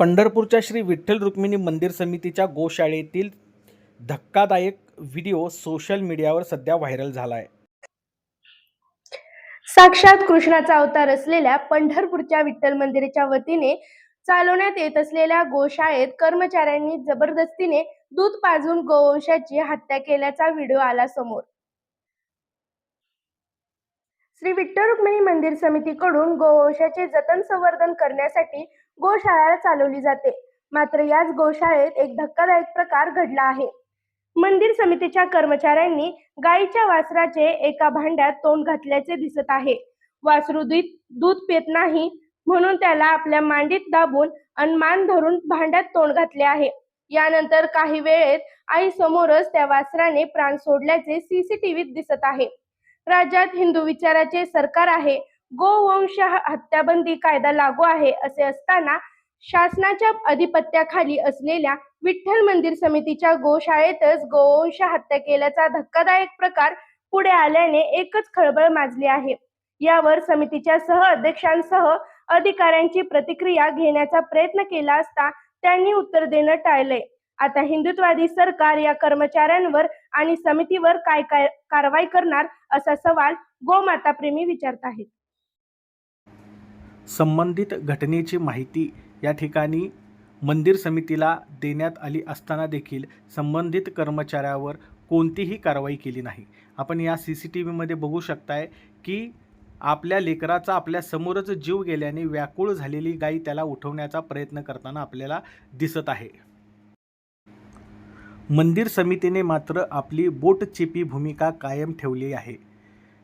पंढरपूरच्या श्री विठ्ठल रुक्मिणी मंदिर समितीच्या गोशाळेतील धक्कादायक व्हिडिओ सोशल मीडियावर सध्या व्हायरल झाला आहे साक्षात कृष्णाचा अवतार असलेल्या पंढरपूरच्या विठ्ठल मंदिराच्या वतीने चालवण्यात येत असलेल्या गोशाळेत कर्मचाऱ्यांनी जबरदस्तीने दूध पाजून गोवंशाची हत्या केल्याचा व्हिडिओ आला समोर. श्री विठ्ठल रुक्मिणी मंदिर समितीकडून गोवंशाचे जतन संवर्धन करण्यासाठी गोशाळा चालवली जाते. मात्र याच गोशाळेत एक धक्कादायक प्रकार घडला आहे. मंदिर समितीच्या कर्मचाऱ्यांनी गायीच्या वासराचे एका भांड्यात तोंड घातल्याचे दिसत आहे. वासरू दूध पित नाही म्हणून त्याला आपल्या मांडीत दाबून अनमान मान धरून भांड्यात तोंड घातले आहे. यानंतर काही वेळेत आई समोरच त्या वासराने प्राण सोडल्याचे सीसीटीव्हीत दिसत आहे. राज्यात हिंदू विचाराचे सरकार आहे. गोवंश हत्याबंदी कायदा लागू आहे असे असताना शासनाच्या अधिपत्याखाली असलेल्या विठ्ठल मंदिर समितीच्या गोशाळेतच गोवंश हत्या केल्याचा धक्कादायक प्रकार पुढे आल्याने एकच खळबळ माजली आहे. यावर समितीच्या सह अध्यक्षांसह अधिकाऱ्यांची प्रतिक्रिया घेण्याचा प्रयत्न केला असता त्यांनी उत्तर देणं टाळलंय. आता हिंदुत्वादी सरकार या कर्मचाऱ्यांवर आणि समितीवर काय काय कारवाई करणार असा सवाल गोमाता प्रेमी विचारत आहेत. संबंधित घटनेची माहिती या ठिकाणी मंदिर समितीला देण्यात आली असताना देखील संबंधित कर्मचाऱ्यावर कोणतीही कारवाई केली नाही. आपण या सी सी टी व्हीमध्ये बघू शकताय की आपल्या लेकराचा आपल्या समोरच जीव गेल्याने व्याकुळ झालेली गाई त्याला उठवण्याचा प्रयत्न करताना आपल्याला दिसत आहे. मंदिर समितीने मात्र आपली बोटचेपी भूमिका कायम ठेवली आहे.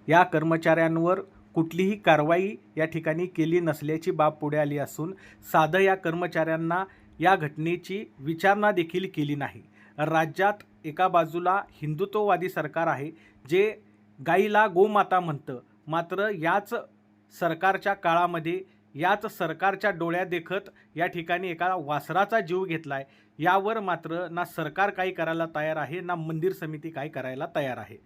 या कर्मचाऱ्यांवर कुठलीही कारवाई या ठिकाणी केली नसल्याची बाब पुढे आली असून साधं या कर्मचाऱ्यांना या घटनेची विचारणा देखील केली नाही. राज्यात एका बाजूला हिंदुत्ववादी सरकार आहे जे गाईला गोमाता म्हणतं. मात्र याच सरकारच्या काळामध्ये याच सरकारच्या डोळ्या देखत या ठिकाणी एका वासराचा जीव घेतला आहे यावर मात्र ना सरकार काही करायला तयार आहे ना मंदिर समिती काही करायला तयार आहे.